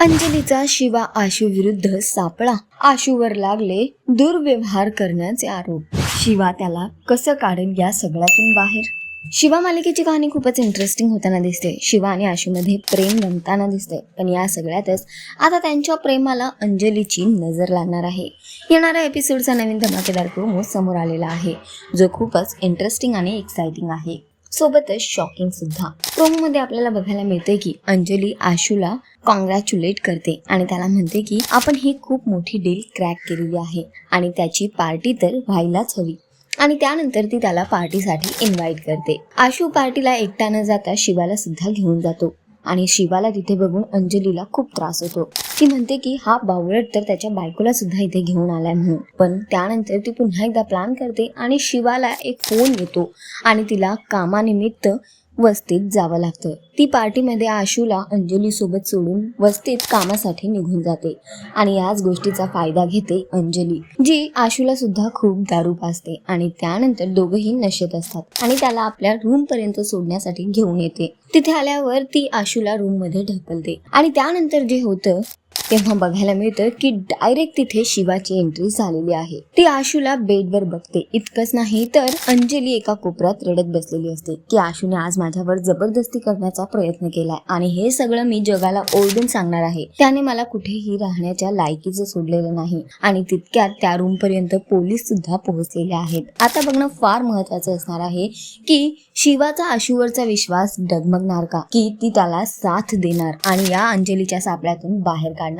अंजलीचा शिवा आशू विरुद्ध सापळा. आशूवर लागले दुर्व्यवहार करण्याचे आरोप. शिवा त्याला कसं काढेल या सगळ्यातून बाहेर? शिवा मालिकेची कहाणी खूपच इंटरेस्टिंग होताना दिसते. शिवा आणि आशूमध्ये प्रेम रमताना दिसते. पण या सगळ्यातच आता त्यांच्या प्रेमाला अंजलीची नजर लागणार आहे. येणाऱ्या एपिसोडचा नवीन धमाकेदार प्रोमो समोर आलेला आहे. जो खूपच इंटरेस्टिंग आणि एक्साइटिंग आहे. सोबतच शॉकिंग सुद्धा. प्रोमोमध्ये आपल्याला बघायला मिळते की अंजली आशूला कॉंग्रॅच्युलेट करते आणि त्याला म्हणते की आपण ही खूप मोठी डील क्रॅक केलेली आहे आणि त्याची पार्टी तर व्हायलाच हवी. आणि त्यानंतर ती त्याला पार्टीसाठी इन्व्हाइट करते. आशू पार्टीला एकटा न जाता शिवाला सुद्धा घेऊन जातो. आणि शिवाला तिथे बघून अंजलीला खूप त्रास होतो. ती म्हणते की हा बावळट तर त्याच्या बायकोला सुद्धा इथे घेऊन आलाय म्हणून. पण त्यानंतर ती पुन्हा एकदा प्लॅन करते आणि शिवाला एक फोन येतो आणि तिला कामानिमित्त वस्तीत जावं लागतं. ती पार्टीमध्ये आशूला अंजली सोबत सोडून वस्तीत कामासाठी निघून जाते आणि याच गोष्टीचा फायदा घेते अंजली जी आशूला सुद्धा खूप दारू पाजते आणि त्यानंतर दोघंही नशेत असतात आणि त्याला आपल्या रूम पर्यंत सोडण्यासाठी घेऊन येते. तिथे आल्यावर ती आशूला रूममध्ये ढकलते आणि त्यानंतर जे होतं तेव्हा बघायला मिळतं की डायरेक्ट तिथे शिवाची एंट्री झालेली आहे. ती आशूला बेडवर बघते. इतकंच नाही तर अंजली एका कोपऱ्यात रडत बसलेली असते की आशूने आज माझ्यावर जबरदस्ती करण्याचा प्रयत्न केलाय आणि हे सगळं मी जगाला ओरडून सांगणार आहे. त्याने मला कुठेही राहण्याच्या लायकीचं सोडलेलं नाही आणि तितक्यात त्या रूम पर्यंत पोलीस सुद्धा पोहोचलेले आहेत. आता बघणं फार महत्वाचं असणार आहे की शिवाचा आशूवरचा विश्वास डगमगणार का? की ती त्याला साथ देणार आणि या अंजलीच्या सापळ्यातून बाहेर काढणार